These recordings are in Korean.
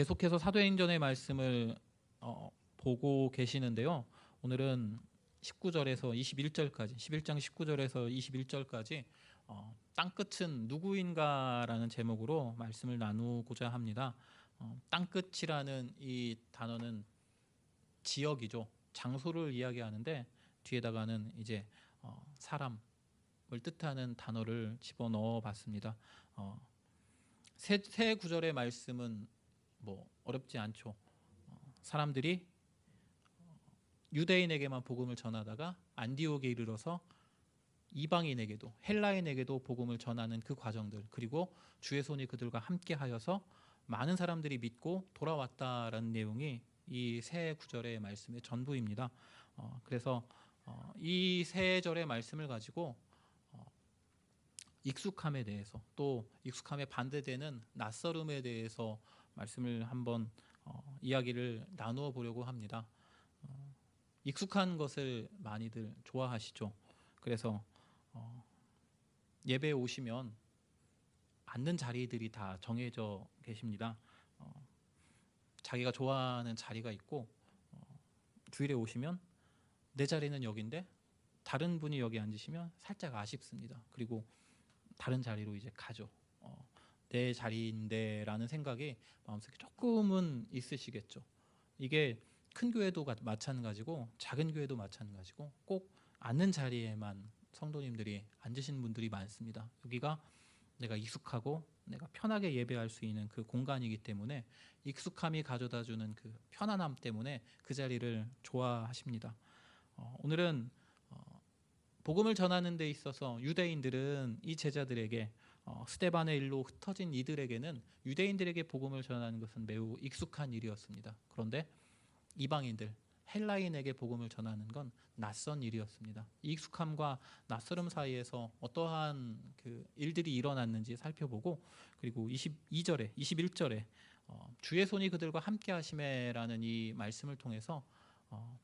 계속해서 사도행전의 말씀을 어, 보고 계시는데요. 오늘은 19절에서 21절까지 11장 19절에서 21절까지 어, 땅끝은 누구인가라는 제목으로 말씀을 나누고자 합니다. 어, 땅끝이라는 이 단어는 지역이죠. 장소를 이야기하는데 뒤에다가는 이제 어, 사람을 뜻하는 단어를 집어넣어 봤습니다. 어, 세, 세 구절의 말씀은 뭐 어렵지 않죠. 어, 사람들이 어, 유대인에게만 복음을 전하다가 안디옥에 이르러서 이방인에게도 헬라인에게도 복음을 전하는 그 과정들 그리고 주의 손이 그들과 함께하여서 많은 사람들이 믿고 돌아왔다라는 내용이 이 세 구절의 말씀의 전부입니다. 어, 그래서 어, 이세 절의 말씀을 가지고 어, 익숙함에 대해서 또 익숙함에 반대되는 낯설음에 대해서 말씀을 한번 어, 이야기를 나누어 보려고 합니다. 어, 익숙한 것을 많이들 좋아하시죠. 그래서 어, 예배에 오시면 앉는 자리들이 다 정해져 계십니다. 어, 자기가 좋아하는 자리가 있고 어, 주일에 오시면 내 자리는 여기인데 다른 분이 여기 앉으시면 살짝 아쉽습니다. 그리고 다른 자리로 이제 가죠. 어, 내 자리인데라는 생각이 마음속에 조금은 있으시겠죠. 이게 큰 교회도 가- 마찬가지고 작은 교회도 마찬가지고 꼭 앉는 자리에만 성도님들이 앉으신 분들이 많습니다. 여기가 내가 익숙하고 내가 편하게 예배할 수 있는 그 공간이기 때문에 익숙함이 가져다주는 그 편안함 때문에 그 자리를 좋아하십니다. 어, 오늘은 어, 복음을 전하는 데 있어서 유대인들은 이 제자들에게 어, 스테반의 일로 흩어진 이들에게는 유대인들에게 복음을 전하는 것은 매우 익숙한 일이었습니다. 그런데 이방인들 헬라인에게 복음을 전하는 건 낯선 일이었습니다. 이 익숙함과 낯설음 사이에서 어떠한 그 일들이 일어났는지 살펴보고 그리고 22절에 21절에 어, 주의 손이 그들과 함께 하심에라는 이 말씀을 통해서 어,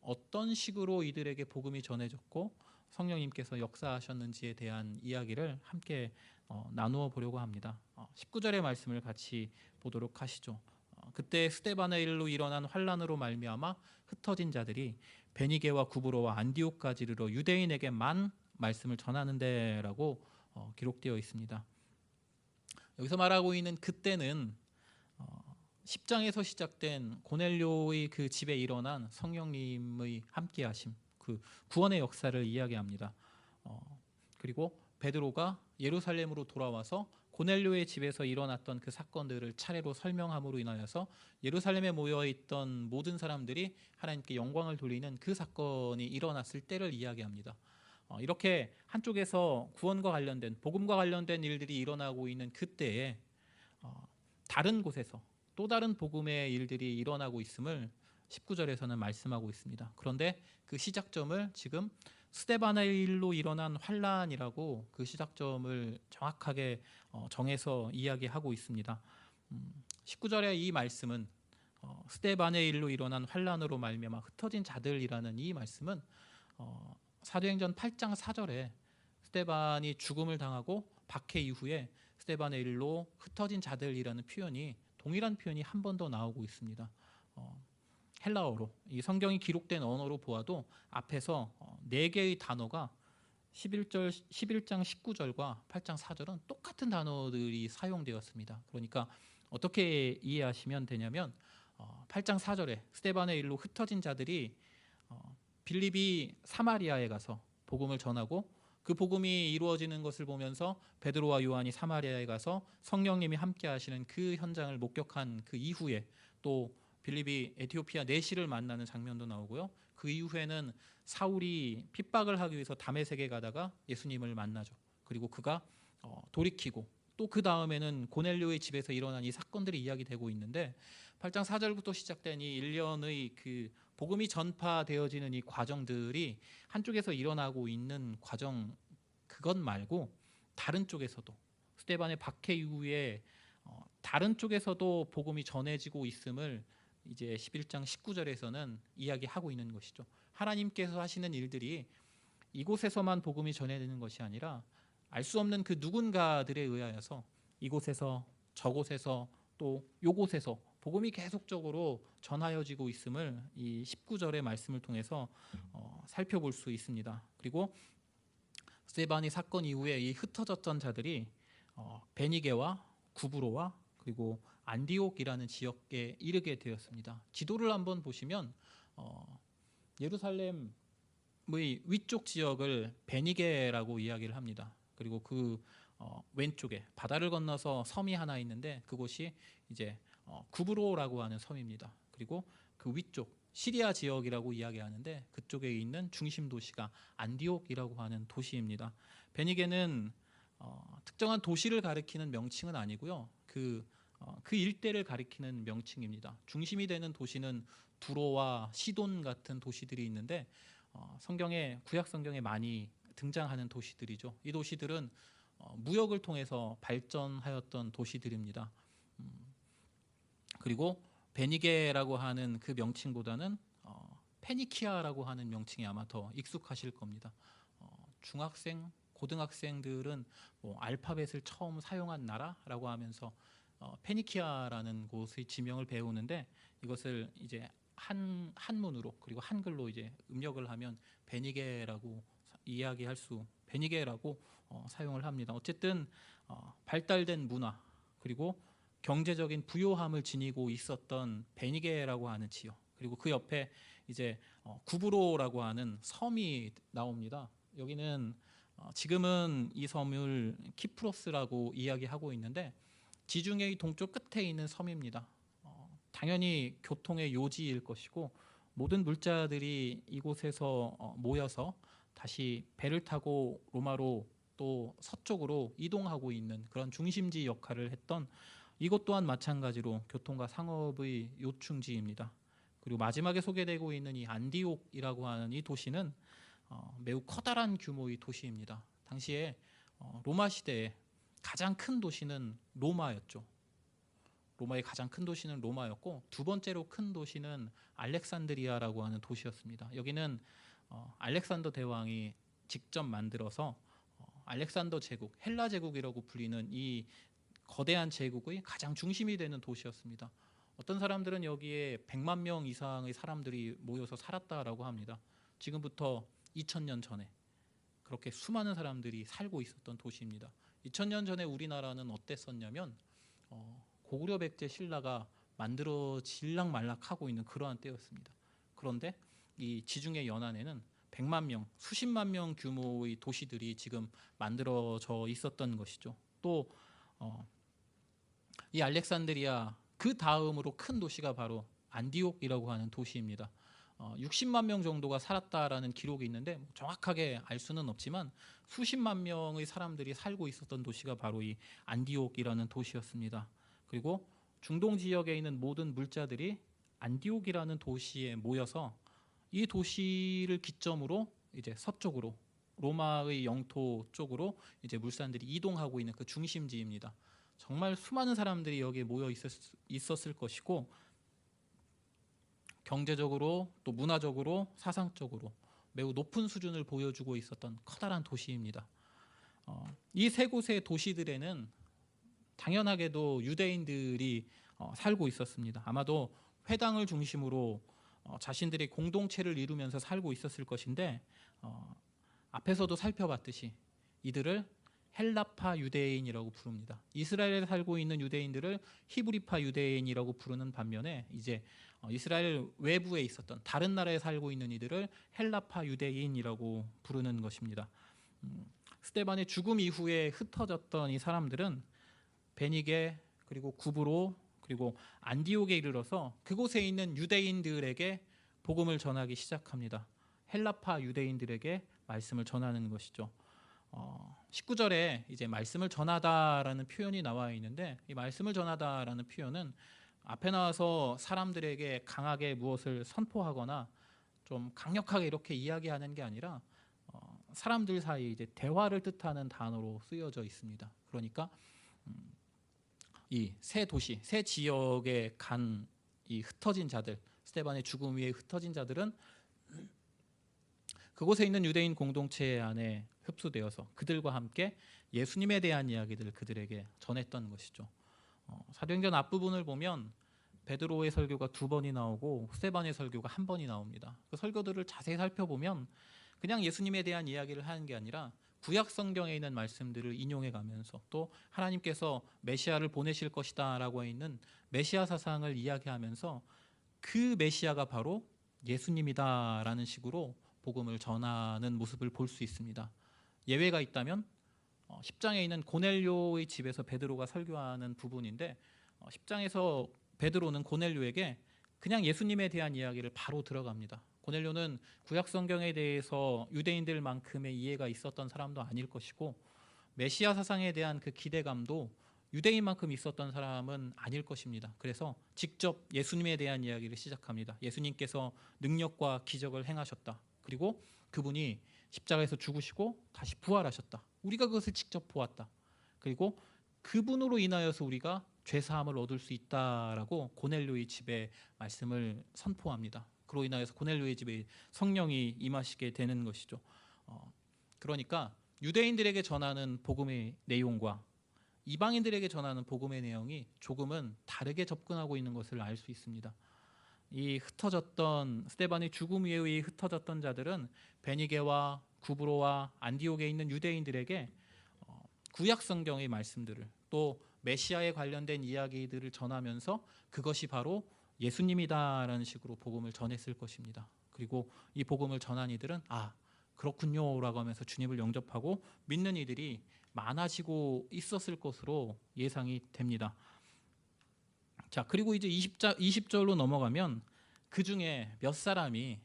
어떤 식으로 이들에게 복음이 전해졌고 성령님께서 역사하셨는지에 대한 이야기를 함께 어, 나누어 보려고 합니다. 어, 19절의 말씀을 같이 보도록 하시죠. 어, 그때 스테반의 일로 일어난 환란으로 말미암아 흩어진 자들이 베니게와 구브로와 안디옥까지 이르러 유대인에게만 말씀을 전하는데라고 어, 기록되어 있습니다. 여기서 말하고 있는 그때는 어, 10장에서 시작된 고넬료의 그 집에 일어난 성령님의 함께하심, 그 구원의 역사를 이야기합니다. 어, 그리고 베드로가 예루살렘으로 돌아와서 고넬료의 집에서 일어났던 그 사건들을 차례로 설명함으로 인하여서 예루살렘에 모여 있던 모든 사람들이 하나님께 영광을 돌리는 그 사건이 일어났을 때를 이야기합니다. 어, 이렇게 한쪽에서 구원과 관련된 복음과 관련된 일들이 일어나고 있는 그때에 어, 다른 곳에서 또 다른 복음의 일들이 일어나고 있음을 19절에서는 말씀하고 있습니다. 그런데 그 시작점을 지금 스테반의 일로 일어난 환란이라고 그 시작점을 정확하게 어, 정해서 이야기하고 있습니다. 음, 19절의 이 말씀은 어, 스테반의 일로 일어난 환란으로 말미암아 흩어진 자들이라는 이 말씀은 어, 사도행전 8장 4절에 스테반이 죽음을 당하고 박해 이후에 스테반의 일로 흩어진 자들이라는 표현이 동일한 표현이 한 번 더 나오고 있습니다. 어, 헬라어로 이 성경이 기록된 언어로 보아도 앞에서 어, 네 개의 단어가 11절 11장 19절과 8장 4절은 똑같은 단어들이 사용되었습니다. 그러니까 어떻게 이해하시면 되냐면 어, 8장 4절에 스테반의 일로 흩어진 자들이 어, 빌립이 사마리아에 가서 복음을 전하고 그 복음이 이루어지는 것을 보면서 베드로와 요한이 사마리아에 가서 성령님이 함께 하시는 그 현장을 목격한 그 이후에 또 빌립이 에티오피아 내시를 만나는 장면도 나오고요. 그 이후에는 사울이 핍박을 하기 위해서 다메섹에 가다가 예수님을 만나죠. 그리고 그가 어, 돌이키고 또 그 다음에는 고넬료의 집에서 일어난 이 사건들이 이야기되고 있는데 8장 4절부터 시작된 이 일련의 그 복음이 전파되어지는 이 과정들이 한쪽에서 일어나고 있는 과정 그것 말고 다른 쪽에서도 스테반의 박해 이후에 어, 다른 쪽에서도 복음이 전해지고 있음을 이제 11장 19절에서는 이야기하고 있는 것이죠. 하나님께서 하시는 일들이 이곳에서만 복음이 전해지는 것이 아니라 알 수 없는 그 누군가들에 의하여서 이곳에서 저곳에서 또 요곳에서 복음이 계속적으로 전하여지고 있음을 이 19절의 말씀을 통해서 어, 살펴볼 수 있습니다. 그리고 스테반이 사건 이후에 이 흩어졌던 자들이 어, 베니게와 구브로와 그리고 안디옥이라는 지역에 이르게 되었습니다. 지도를 한번 보시면 어, 예루살렘의 위쪽 지역을 베니게라고 이야기를 합니다. 그리고 그 어, 왼쪽에 바다를 건너서 섬이 하나 있는데 그곳이 이제 어, 구브로라고 하는 섬입니다. 그리고 그 위쪽 시리아 지역이라고 이야기하는데 그쪽에 있는 중심 도시가 안디옥이라고 하는 도시입니다. 베니게는 어, 특정한 도시를 가리키는 명칭은 아니고요. 그, 어, 그 일대를 가리키는 명칭입니다. 중심이 되는 도시는 두로와 시돈 같은 도시들이 있는데 어, 성경에 구약 성경에 많이 등장하는 도시들이죠. 이 도시들은 어, 무역을 통해서 발전하였던 도시들입니다. 음, 그리고 베니게라고 하는 그 명칭보다는 어, 페니키아라고 하는 명칭이 아마 더 익숙하실 겁니다. 어, 중학생, 고등학생들은 뭐 알파벳을 처음 사용한 나라라고 하면서 어, 페니키아라는 곳의 지명을 배우는데 이것을 이제 한 한문으로 그리고 한글로 이제 음력을 하면 베니게라고 사- 이야기할 수 베니게라고 어, 사용을 합니다. 어쨌든 어, 발달된 문화 그리고 경제적인 부요함을 지니고 있었던 베니게라고 하는 지역 그리고 그 옆에 이제 어, 구브로라고 하는 섬이 나옵니다. 여기는 어, 지금은 이 섬을 키프로스라고 이야기하고 있는데 지중해의 동쪽 끝에 있는 섬입니다. 어, 당연히 교통의 요지일 것이고 모든 물자들이 이곳에서 어, 모여서 다시 배를 타고 로마로 또 서쪽으로 이동하고 있는 그런 중심지 역할을 했던 이것 또한 마찬가지로 교통과 상업의 요충지입니다. 그리고 마지막에 소개되고 있는 이 안디옥이라고 하는 이 도시는 어, 매우 커다란 규모의 도시입니다. 당시에 어, 로마 시대에 가장 큰 도시는 로마였죠. 로마의 가장 큰 도시는 로마였고 두 번째로 큰 도시는 알렉산드리아라고 하는 도시였습니다. 여기는 어, 알렉산더 대왕이 직접 만들어서 어, 알렉산더 제국, 헬라 제국이라고 불리는 이 거대한 제국의 가장 중심이 되는 도시였습니다. 어떤 사람들은 여기에 100만 명 이상의 사람들이 모여서 살았다라고 합니다. 지금부터 2000년 전에 그렇게 수많은 사람들이 살고 있었던 도시입니다. 2000년 전에 우리나라는 어땠었냐면 어, 고구려 백제 신라가 만들어질락 말락하고 있는 그러한 때였습니다. 그런데 이 지중해 연안에는 100만 명, 수십만 명 규모의 도시들이 지금 만들어져 있었던 것이죠. 또 어, 이 알렉산드리아 그 다음으로 큰 도시가 바로 안디옥이라고 하는 도시입니다. 어, 60만 명 정도가 살았다라는 기록이 있는데 뭐 정확하게 알 수는 없지만 수십만 명의 사람들이 살고 있었던 도시가 바로 이 안디옥이라는 도시였습니다. 그리고 중동 지역에 있는 모든 물자들이 안디옥이라는 도시에 모여서 이 도시를 기점으로 이제 서쪽으로 로마의 영토 쪽으로 이제 물산들이 이동하고 있는 그 중심지입니다. 정말 수많은 사람들이 여기에 모여 있었, 있었을 것이고 경제적으로 또 문화적으로 사상적으로 매우 높은 수준을 보여주고 있었던 커다란 도시입니다. 어, 이세 곳의 도시들에는 당연하게도 유대인들이 어, 살고 있었습니다. 아마도 회당을 중심으로 어, 자신들의 공동체를 이루면서 살고 있었을 것인데 어, 앞에서도 살펴봤듯이 이들을 헬라파 유대인이라고 부릅니다. 이스라엘에 살고 있는 유대인들을 히브리파 유대인이라고 부르는 반면에 이제 어, 이스라엘 외부에 있었던 다른 나라에 살고 있는 이들을 헬라파 유대인이라고 부르는 것입니다. 음, 스테반의 죽음 이후에 흩어졌던 이 사람들은 베니게 그리고 구브로 그리고 안디옥에 이르러서 그곳에 있는 유대인들에게 복음을 전하기 시작합니다. 헬라파 유대인들에게 말씀을 전하는 것이죠. 어, 19절에 이제 말씀을 전하다라는 표현이 나와 있는데 이 말씀을 전하다라는 표현은 앞에 나와서 사람들에게 강하게 무엇을 선포하거나 좀 강력하게 이렇게 이야기하는 게 아니라 어, 사람들 사이 이제 대화를 뜻하는 단어로 쓰여져 있습니다. 그러니까 음, 이새 도시, 새 지역에 간 이 흩어진 자들, 스테반의 죽음 위에 흩어진 자들은 그곳에 있는 유대인 공동체 안에 흡수되어서 그들과 함께 예수님에 대한 이야기들을 그들에게 전했던 것이죠. 어, 사도행전 앞부분을 보면 베드로의 설교가 두 번이 나오고 스테반의 설교가 한 번이 나옵니다. 그 설교들을 자세히 살펴보면 그냥 예수님에 대한 이야기를 하는 게 아니라 구약 성경에 있는 말씀들을 인용해 가면서 또 하나님께서 메시아를 보내실 것이다라고 있는 메시아 사상을 이야기하면서 그 메시아가 바로 예수님이다라는 식으로 복음을 전하는 모습을 볼 수 있습니다. 예외가 있다면 어, 10장에 있는 고넬료의 집에서 베드로가 설교하는 부분인데 어, 10장에서 베드로는 고넬료에게 그냥 예수님에 대한 이야기를 바로 들어갑니다. 고넬료는 구약 성경에 대해서 유대인들만큼의 이해가 있었던 사람도 아닐 것이고 메시아 사상에 대한 그 기대감도 유대인만큼 있었던 사람은 아닐 것입니다. 그래서 직접 예수님에 대한 이야기를 시작합니다. 예수님께서 능력과 기적을 행하셨다. 그리고 그분이 십자가에서 죽으시고 다시 부활하셨다. 우리가 그것을 직접 보았다. 그리고 그분으로 인하여서 우리가 죄 사함을 얻을 수 있다라고 고넬료의 집에 말씀을 선포합니다. 그로 인하여서 고넬료의 집에 성령이 임하시게 되는 것이죠. 어, 그러니까 유대인들에게 전하는 복음의 내용과 이방인들에게 전하는 복음의 내용이 조금은 다르게 접근하고 있는 것을 알 수 있습니다. 이 흩어졌던 스테반의 죽음 이후에 흩어졌던 자들은 베니게와 구브로와 안디옥에 있는 유대인들에게 어, 구약 성경의 말씀들을 또 메시아에 관련된 이야기들을 전하면서 그것이 바로 예수님이다라는 식으로 복음을 전했을 것입니다. 그리고 이 복음을 전한 이들은 아 그렇군요라고 하면서 주님을 영접하고 믿는 이들이 많아지고 있었을 것으로 예상이 됩니다. 자 그리고 이제 20자, 20절로 넘어가면 그 중에 몇 사람이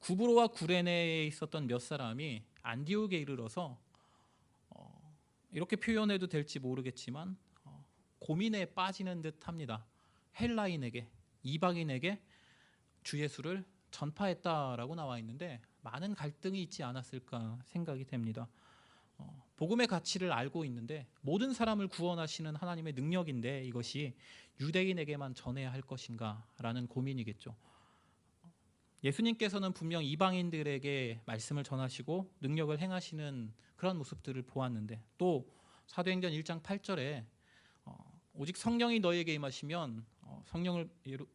구브로와 구레네에 있었던 몇 사람이 안디옥에 이르러서 어, 이렇게 표현해도 될지 모르겠지만 어, 고민에 빠지는 듯합니다. 헬라인에게 이방인에게 주 예수를 전파했다라고 나와 있는데 많은 갈등이 있지 않았을까 생각이 됩니다. 어, 복음의 가치를 알고 있는데 모든 사람을 구원하시는 하나님의 능력인데 이것이 유대인에게만 전해야 할 것인가라는 고민이겠죠. 예수님께서는 분명 이방인들에게 말씀을 전하시고 능력을 행하시는 그런 모습들을 보았는데 또 사도행전 1장 8절에 어, 오직 성령이 너희에게 임하시면 어, 성령을 예루,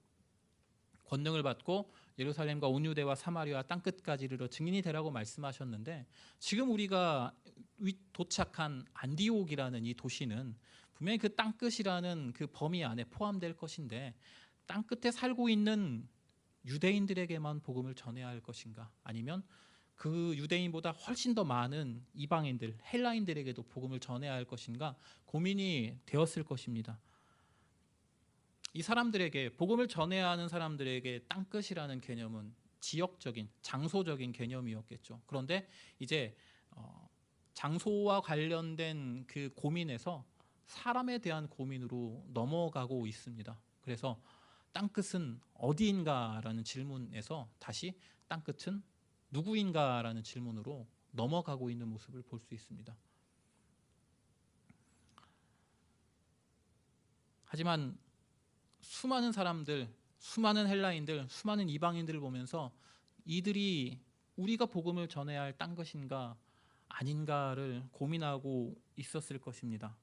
권능을 받고 예루살렘과 온 유대와 사마리아 땅 끝까지 이르러 증인이 되라고 말씀하셨는데 지금 우리가 위- 도착한 안디옥이라는 이 도시는 분명히 그 땅 끝이라는 그 범위 안에 포함될 것인데 땅 끝에 살고 있는 유대인들에게만 복음을 전해야 할 것인가 아니면 그 유대인보다 훨씬 더 많은 이방인들 헬라인들에게도 복음을 전해야 할 것인가 고민이 되었을 것입니다. 이 사람들에게 복음을 전해야 하는 사람들에게 땅 끝이라는 개념은 지역적인 장소적인 개념이었겠죠. 그런데 이제 어, 장소와 관련된 그 고민에서 사람에 대한 고민으로 넘어가고 있습니다. 그래서 땅 끝은 어디인가라는 질문에서 다시 땅 끝은 누구인가라는 질문으로 넘어가고 있는 모습을 볼 수 있습니다. 하지만 수많은 사람들, 수많은 헬라인들, 수많은 이방인들을 보면서 이들이 우리가 복음을 전해야 할 딴 것인가 아닌가를 고민하고 있었을 것입니다.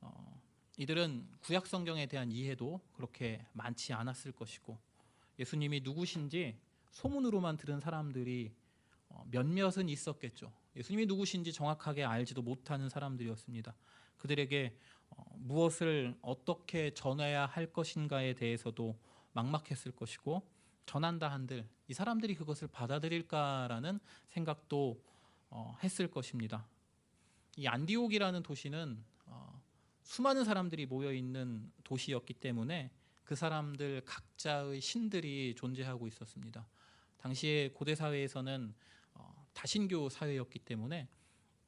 어, 이들은 구약 성경에 대한 이해도 그렇게 많지 않았을 것이고 예수님이 누구신지 소문으로만 들은 사람들이 어, 몇몇은 있었겠죠. 예수님이 누구신지 정확하게 알지도 못하는 사람들이었습니다. 그들에게 어, 무엇을 어떻게 전해야 할 것인가에 대해서도 막막했을 것이고 전한다 한들 이 사람들이 그것을 받아들일까라는 생각도 어, 했을 것입니다. 이 안디옥이라는 도시는 어, 수많은 사람들이 모여 있는 도시였기 때문에 그 사람들 각자의 신들이 존재하고 있었습니다. 당시에 고대 사회에서는 어, 다신교 사회였기 때문에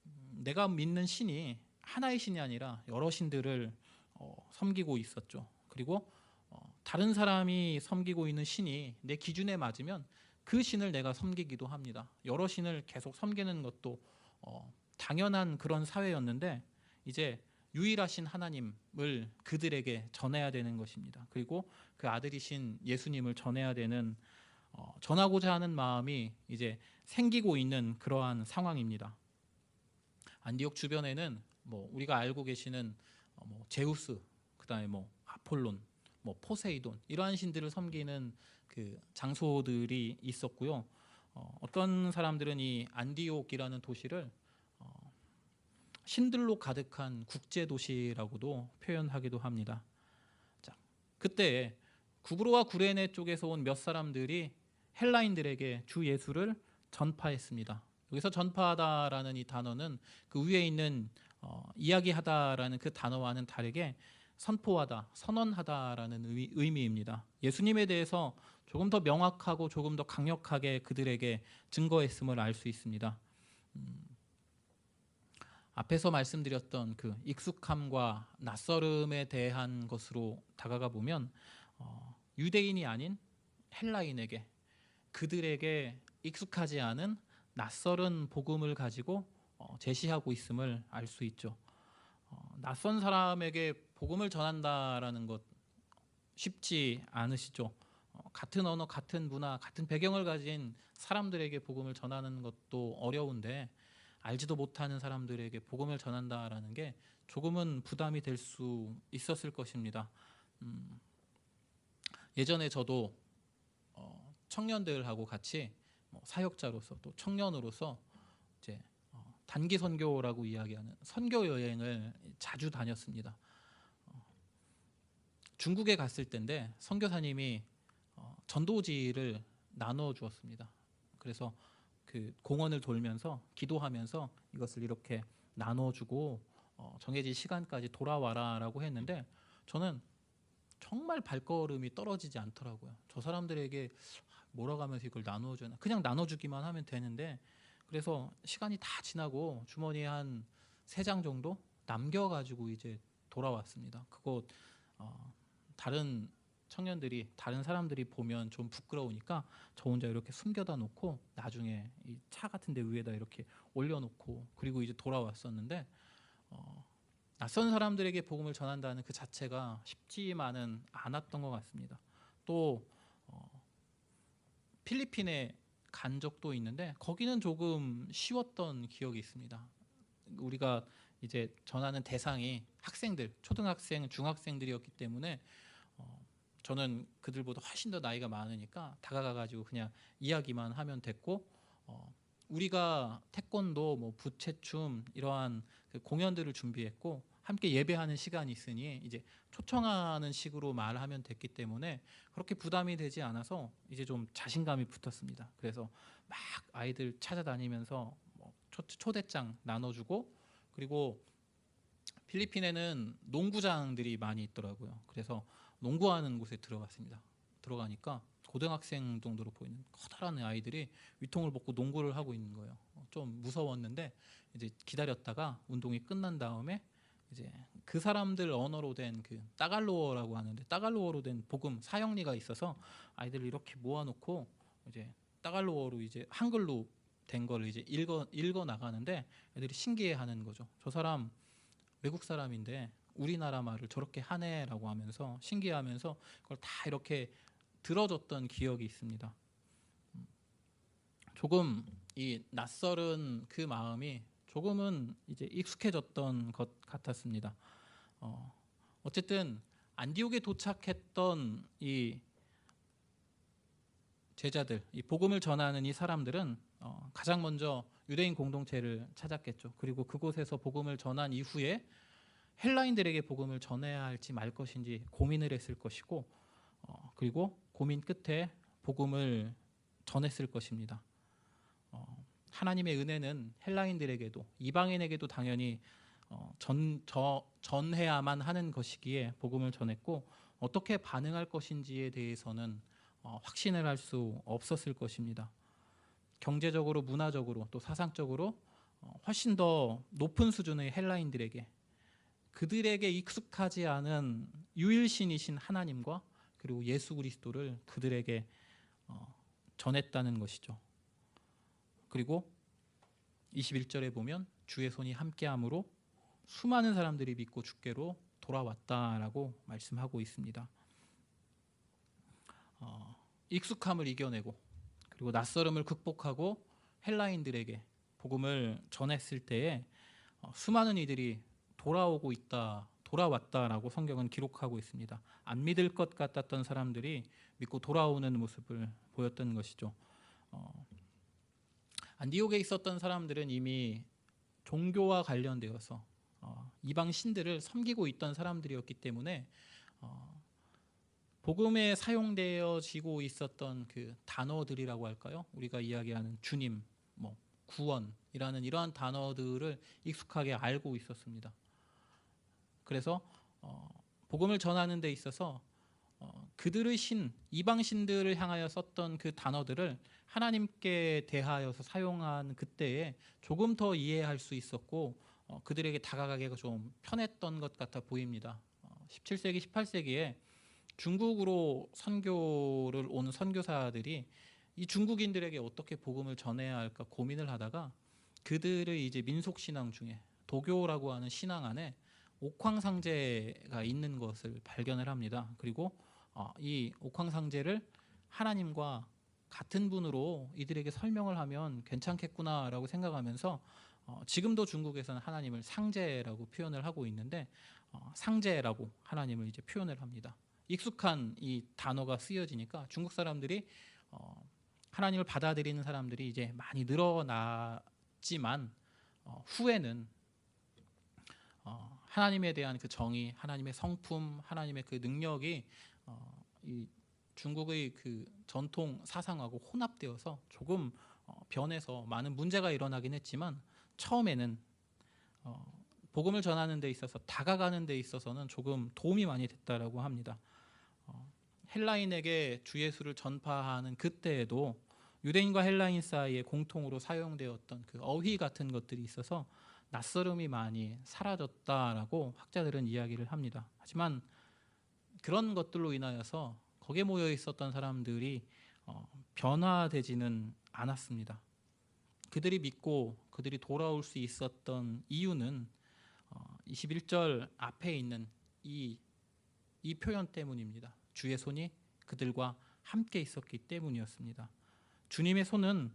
음, 내가 믿는 신이 하나의 신이 아니라 여러 신들을 어, 섬기고 있었죠. 그리고 어, 다른 사람이 섬기고 있는 신이 내 기준에 맞으면 그 신을 내가 섬기기도 합니다. 여러 신을 계속 섬기는 것도 어, 당연한 그런 사회였는데 이제 유일하신 하나님을 그들에게 전해야 되는 것입니다. 그리고 그 아들이신 예수님을 전해야 되는 어, 전하고자 하는 마음이 이제 생기고 있는 그러한 상황입니다. 안디옥 주변에는 뭐 우리가 알고 계시는 어, 뭐 제우스, 그 그다음에 뭐 아폴론, 뭐 포세이돈 이러한 신들을 섬기는 그 장소들이 있었고요. 어, 어떤 사람들은 이 안디옥이라는 도시를 어, 신들로 가득한 국제 도시라고도 표현하기도 합니다. 자, 그때 구브로와 구레네 쪽에서 온 몇 사람들이 헬라인들에게 주 예수를 전파했습니다. 여기서 전파하다라는 이 단어는 그 위에 있는 어, 이야기하다라는 그 단어와는 다르게 선포하다, 선언하다라는 의, 의미입니다. 예수님에 대해서 조금 더 명확하고 조금 더 강력하게 그들에게 증거했음을 알 수 있습니다. 음, 앞에서 말씀드렸던 그 익숙함과 낯설음에 대한 것으로 다가가 보면 어, 유대인이 아닌 헬라인에게 그들에게 익숙하지 않은 낯설은 복음을 가지고 어, 제시하고 있음을 알 수 있죠. 어, 낯선 사람에게 복음을 전한다라는 것 쉽지 않으시죠. 어, 같은 언어, 같은 문화, 같은 배경을 가진 사람들에게 복음을 전하는 것도 어려운데 알지도 못하는 사람들에게 복음을 전한다라는 게 조금은 부담이 될 수 있었을 것입니다. 음, 예전에 저도 어, 청년들하고 같이 뭐 사역자로서 또 청년으로서 이제 어, 단기 선교라고 이야기하는 선교 여행을 자주 다녔습니다. 어, 중국에 갔을 때인데 선교사님이 어, 전도지를 나눠 주었습니다. 그래서 그 공원을 돌면서 기도하면서 이것을 이렇게 나눠주고 어, 정해진 시간까지 돌아와라라고 했는데 저는 정말 발걸음이 떨어지지 않더라고요. 저 사람들에게 몰아가면서 이걸 나눠주나 그냥 나눠주기만 하면 되는데 그래서 시간이 다 지나고 주머니에 한 세 장 정도 남겨가지고 이제 돌아왔습니다. 그거 어, 다른 청년들이 다른 사람들이 보면 좀 부끄러우니까 저 혼자 이렇게 숨겨다 놓고 나중에 이 차 같은 데 위에다 이렇게 올려놓고 그리고 이제 돌아왔었는데 어, 낯선 사람들에게 복음을 전한다는 그 자체가 쉽지만은 않았던 것 같습니다. 또 어, 필리핀에 간 적도 있는데 거기는 조금 쉬웠던 기억이 있습니다. 우리가 이제 전하는 대상이 학생들, 초등학생, 중학생들이었기 때문에 어, 저는 그들보다 훨씬 더 나이가 많으니까 다가가 가지고 그냥 이야기만 하면 됐고 어, 우리가 태권도, 뭐 부채춤 이러한 그 공연들을 준비했고 함께 예배하는 시간이 있으니 이제 초청하는 식으로 말하면 됐기 때문에 그렇게 부담이 되지 않아서 이제 좀 자신감이 붙었습니다. 그래서 막 아이들 찾아다니면서 뭐 초, 초대장 나눠주고 그리고 필리핀에는 농구장들이 많이 있더라고요. 그래서 농구하는 곳에 들어갔습니다. 들어가니까 고등학생 정도로 보이는 커다란 아이들이 위통을 벗고 농구를 하고 있는 거예요. 좀 무서웠는데 이제 기다렸다가 운동이 끝난 다음에 이제 그 사람들 언어로 된 그 따갈로어라고 하는데 따갈로어로 된 복음 사형리가 있어서 아이들을 이렇게 모아놓고 이제 따갈로어로 이제 한글로 된 거를 이제 읽어 읽어 나가는데 애들이 신기해하는 거죠. 저 사람 외국 사람인데 우리나라 말을 저렇게 하네라고 하면서 신기해하면서 그걸 다 이렇게 들어줬던 기억이 있습니다. 음, 조금 이 낯설은 그 마음이 조금은 이제 익숙해졌던 것 같았습니다. 어, 어쨌든 안디옥에 도착했던 이 제자들, 이 복음을 전하는 이 사람들은 어, 가장 먼저 유대인 공동체를 찾았겠죠. 그리고 그곳에서 복음을 전한 이후에 헬라인들에게 복음을 전해야 할지 말 것인지 고민을 했을 것이고, 어, 그리고 고민 끝에 복음을 전했을 것입니다. 어, 하나님의 은혜는 헬라인들에게도 이방인에게도 당연히 어, 전, 저, 전해야만 하는 것이기에 복음을 전했고 어떻게 반응할 것인지에 대해서는 어, 확신을 할 수 없었을 것입니다. 경제적으로, 문화적으로, 또 사상적으로 어, 훨씬 더 높은 수준의 헬라인들에게 그들에게 익숙하지 않은 유일신이신 하나님과 그리고 예수 그리스도를 그들에게 어, 전했다는 것이죠. 그리고 21절에 보면 주의 손이 함께함으로 수많은 사람들이 믿고 주께로 돌아왔다라고 말씀하고 있습니다. 어, 익숙함을 이겨내고 그리고 낯설음을 극복하고 헬라인들에게 복음을 전했을 때에 어, 수많은 이들이 돌아오고 있다, 돌아왔다라고 성경은 기록하고 있습니다. 안 믿을 것 같았던 사람들이 믿고 돌아오는 모습을 보였던 것이죠. 어, 안디옥에 있었던 사람들은 이미 종교와 관련되어서 어, 이방 신들을 섬기고 있던 사람들이었기 때문에 어, 복음에 사용되어지고 있었던 그 단어들이라고 할까요? 우리가 이야기하는 주님, 뭐 구원이라는 이러한 단어들을 익숙하게 알고 있었습니다. 그래서 어, 복음을 전하는 데 있어서 어, 그들의 신 이방 신들을 향하여 썼던 그 단어들을 하나님께 대하여서 사용한 그때에 조금 더 이해할 수 있었고 어, 그들에게 다가가기가 좀 편했던 것 같아 보입니다. 어, 17세기, 18세기에 중국으로 선교를 온 선교사들이 이 중국인들에게 어떻게 복음을 전해야 할까 고민을 하다가 그들의 이제 민속 신앙 중에 도교라고 하는 신앙 안에 옥황상제가 있는 것을 발견을 합니다. 그리고 어, 이 옥황상제를 하나님과 같은 분으로 이들에게 설명을 하면 괜찮겠구나라고 생각하면서 어, 지금도 중국에서는 하나님을 상제라고 표현을 하고 있는데 어, 상제라고 하나님을 이제 표현을 합니다. 익숙한 이 단어가 쓰여지니까 중국 사람들이 어, 하나님을 받아들이는 사람들이 이제 많이 늘어났지만 어, 후에는 어, 하나님에 대한 그 정의, 하나님의 성품, 하나님의 그 능력이 어, 이 중국의 그 전통 사상하고 혼합되어서 조금 어, 변해서 많은 문제가 일어나긴 했지만 처음에는 어, 복음을 전하는 데 있어서 다가가는 데 있어서는 조금 도움이 많이 됐다라고 합니다. 어, 헬라인에게 주 예수를 전파하는 그때에도 유대인과 헬라인 사이에 공통으로 사용되었던 그 어휘 같은 것들이 있어서 낯설음이 많이 사라졌다라고 학자들은 이야기를 합니다. 하지만 그런 것들로 인하여서 거기에 모여 있었던 사람들이 어, 변화되지는 않았습니다. 그들이 믿고 그들이 돌아올 수 있었던 이유는 어, 21절 앞에 있는 이, 이 표현 때문입니다. 주의 손이 그들과 함께 있었기 때문이었습니다. 주님의 손은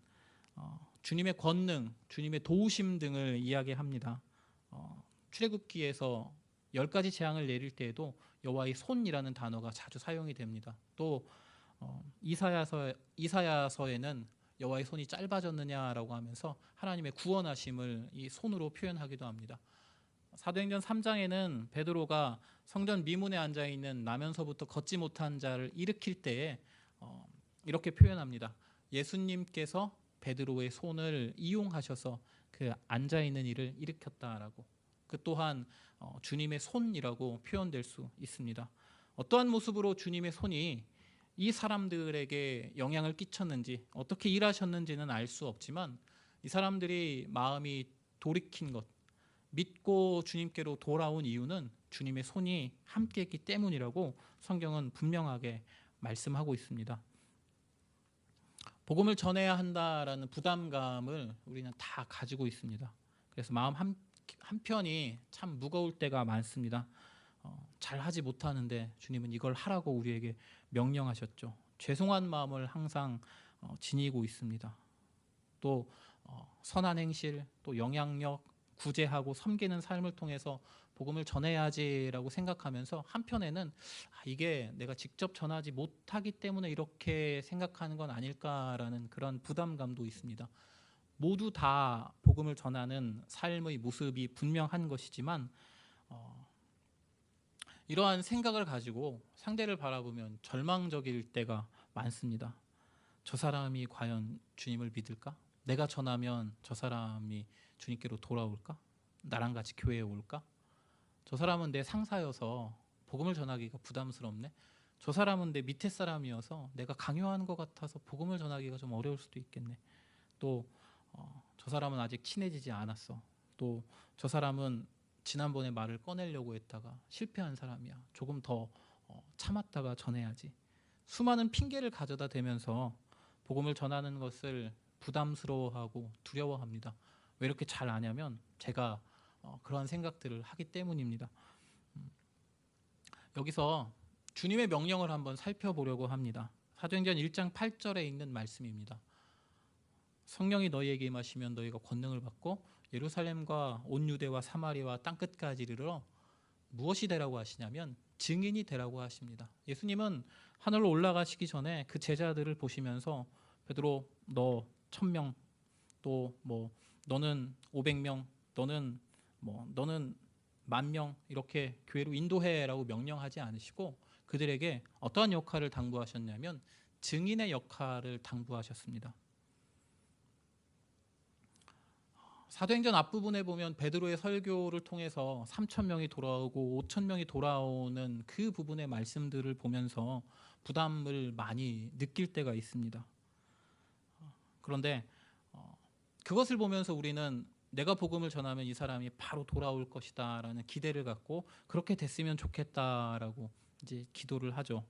어, 주님의 권능, 주님의 도우심 등을 이야기합니다. 어, 출애굽기에서 열 가지 재앙을 내릴 때에도 여호와의 손이라는 단어가 자주 사용이 됩니다. 또 어, 이사야서 이사야서에는 여호와의 손이 짧아졌느냐라고 하면서 하나님의 구원하심을 이 손으로 표현하기도 합니다. 사도행전 3장에는 베드로가 성전 미문에 앉아 있는 나면서부터 걷지 못한 자를 일으킬 때에 어, 이렇게 표현합니다. 예수님께서 베드로의 손을 이용하셔서 그 앉아 있는 이를 일으켰다라고. 그 또한 어, 주님의 손이라고 표현될 수 있습니다. 어떠한 모습으로 주님의 손이 이 사람들에게 영향을 끼쳤는지 어떻게 일하셨는지는 알 수 없지만 이 사람들이 마음이 돌이킨 것, 믿고 주님께로 돌아온 이유는 주님의 손이 함께했기 때문이라고 성경은 분명하게 말씀하고 있습니다. 복음을 전해야 한다라는 부담감을 우리는 다 가지고 있습니다. 그래서 마음 한, 한편이 참 무거울 때가 많습니다. 어, 잘 하지 못하는데 주님은 이걸 하라고 우리에게 명령하셨죠. 죄송한 마음을 항상 어, 지니고 있습니다. 또 어, 선한 행실, 또 영향력, 구제하고 섬기는 삶을 통해서 복음을 전해야지라고 생각하면서 한편에는 아, 이게 내가 직접 전하지 못하기 때문에 이렇게 생각하는 건 아닐까라는 그런 부담감도 있습니다. 모두 다 복음을 전하는 삶의 모습이 분명한 것이지만 어, 이러한 생각을 가지고 상대를 바라보면 절망적일 때가 많습니다. 저 사람이 과연 주님을 믿을까? 내가 전하면 저 사람이 주님께로 돌아올까? 나랑 같이 교회에 올까? 저 사람은 내 상사여서 복음을 전하기가 부담스럽네. 저 사람은 내 밑에 사람이어서 내가 강요하는 것 같아서 복음을 전하기가 좀 어려울 수도 있겠네. 또저 사람은 아직 친해지지 않았어. 또 저 사람은 지난번에 말을 꺼내려고 했다가 실패한 사람이야. 조금 더 어, 참았다가 전해야지. 수많은 핑계를 가져다 대면서 복음을 전하는 것을 부담스러워하고 두려워합니다. 왜 이렇게 잘 아냐면 제가 어, 그러한 생각들을 하기 때문입니다. 음, 여기서 주님의 명령을 한번 살펴보려고 합니다. 사도행전 1장 8절에 있는 말씀입니다. 성령이 너희에게 임하시면 너희가 권능을 받고 예루살렘과 온 유대와 사마리아와 땅 끝까지 이르러 무엇이 되라고 하시냐면 증인이 되라고 하십니다. 예수님은 하늘로 올라가시기 전에 그 제자들을 보시면서 베드로 너 천명 또뭐 너는 오백 명 너는 뭐 너는 만 명 이렇게 교회로 인도해라고 명령하지 않으시고 그들에게 어떠한 역할을 당부하셨냐면 증인의 역할을 당부하셨습니다. 사도행전 앞부분에 보면 베드로의 설교를 통해서 3천 명이 돌아오고 5천 명이 돌아오는 그 부분의 말씀들을 보면서 부담을 많이 느낄 때가 있습니다. 그런데 어, 그것을 보면서 우리는 내가 복음을 전하면 이 사람이 바로 돌아올 것이다라는 기대를 갖고 그렇게 됐으면 좋겠다라고 이제 기도를 하죠.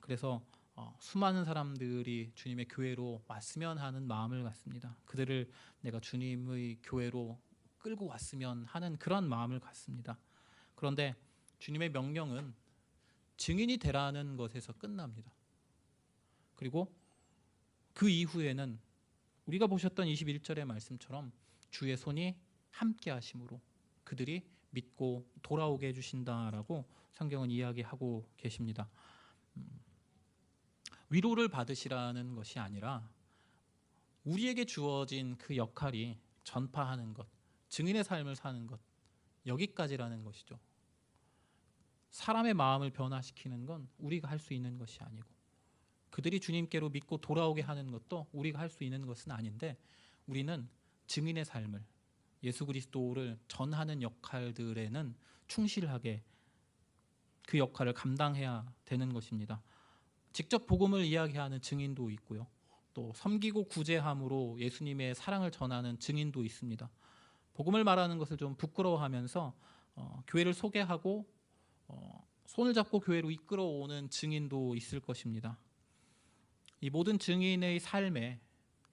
그래서 어, 수많은 사람들이 주님의 교회로 왔으면 하는 마음을 갖습니다. 그들을 내가 주님의 교회로 끌고 왔으면 하는 그런 마음을 갖습니다. 그런데 주님의 명령은 증인이 되라는 것에서 끝납니다. 그리고 그 이후에는 우리가 보셨던 21절의 말씀처럼 주의 손이 함께 하심으로 그들이 믿고 돌아오게 해주신다라고 성경은 이야기하고 계십니다. 음, 위로를 받으시라는 것이 아니라 우리에게 주어진 그 역할이 전파하는 것, 증인의 삶을 사는 것 여기까지라는 것이죠. 사람의 마음을 변화시키는 건 우리가 할 수 있는 것이 아니고 그들이 주님께로 믿고 돌아오게 하는 것도 우리가 할 수 있는 것은 아닌데 우리는 증인의 삶을 예수 그리스도를 전하는 역할들에는 충실하게 그 역할을 감당해야 되는 것입니다. 직접 복음을 이야기하는 증인도 있고요. 또 섬기고 구제함으로 예수님의 사랑을 전하는 증인도 있습니다. 복음을 말하는 것을 좀 부끄러워하면서 어, 교회를 소개하고 어, 손을 잡고 교회로 이끌어오는 증인도 있을 것입니다. 이 모든 증인의 삶에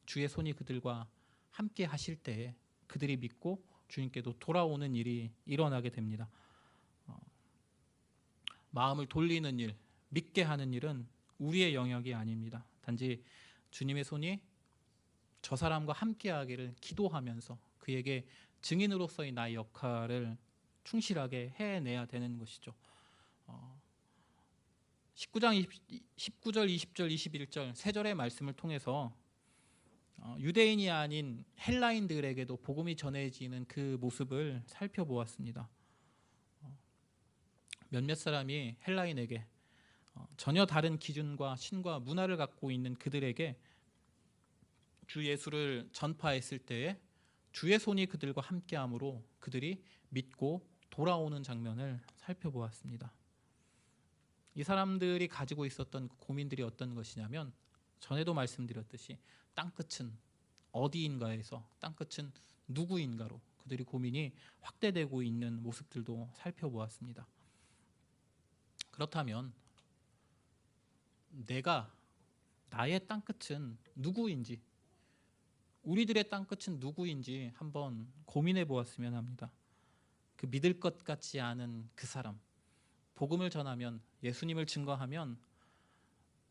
주의 손이 그들과 함께 하실 때에 그들이 믿고 주님께도 돌아오는 일이 일어나게 됩니다. 어, 마음을 돌리는 일, 믿게 하는 일은 우리의 영역이 아닙니다. 단지 주님의 손이 저 사람과 함께하기를 기도하면서 그에게 증인으로서의 나의 역할을 충실하게 해내야 되는 것이죠. 어, 19장 20, 19절, 20절, 21절 세 절의 말씀을 통해서 어, 유대인이 아닌 헬라인들에게도 복음이 전해지는 그 모습을 살펴보았습니다. 어, 몇몇 사람이 헬라인에게 어, 전혀 다른 기준과 신과 문화를 갖고 있는 그들에게 주 예수를 전파했을 때에 주의 손이 그들과 함께함으로 그들이 믿고 돌아오는 장면을 살펴보았습니다. 이 사람들이 가지고 있었던 고민들이 어떤 것이냐면 전에도 말씀드렸듯이 땅끝은 어디인가에서 땅끝은 누구인가로 그들이 고민이 확대되고 있는 모습들도 살펴보았습니다. 그렇다면 내가 나의 땅끝은 누구인지 우리들의 땅끝은 누구인지 한번 고민해 보았으면 합니다. 그 믿을 것 같지 않은 그 사람 복음을 전하면 예수님을 증거하면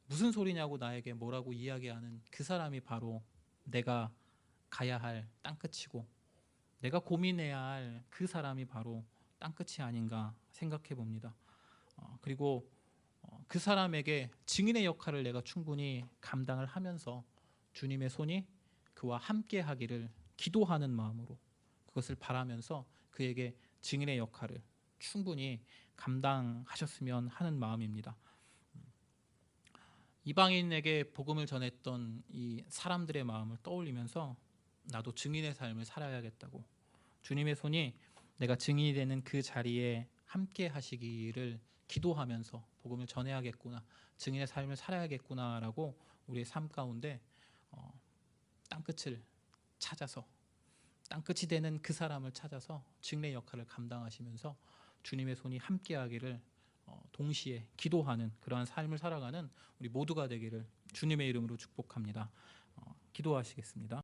무슨 소리냐고 나에게 뭐라고 이야기하는 그 사람이 바로 내가 가야 할 땅끝이고 내가 고민해야 할 그 사람이 바로 땅끝이 아닌가 생각해 봅니다. 어, 그리고 어, 그 사람에게 증인의 역할을 내가 충분히 감당을 하면서 주님의 손이 그와 함께 하기를 기도하는 마음으로 그것을 바라면서 그에게 증인의 역할을 충분히 감당하셨으면 하는 마음입니다. 이방인에게 복음을 전했던 이 사람들의 마음을 떠올리면서 나도 증인의 삶을 살아야겠다고 주님의 손이 내가 증인이 되는 그 자리에 함께 하시기를 기도하면서 복음을 전해야겠구나 증인의 삶을 살아야겠구나라고 우리의 삶 가운데 어, 땅끝을 찾아서 땅끝이 되는 그 사람을 찾아서 증례 역할을 감당하시면서 주님의 손이 함께하기를 어, 동시에 기도하는 그러한 삶을 살아가는 우리 모두가 되기를 주님의 이름으로 축복합니다. 어, 기도하시겠습니다.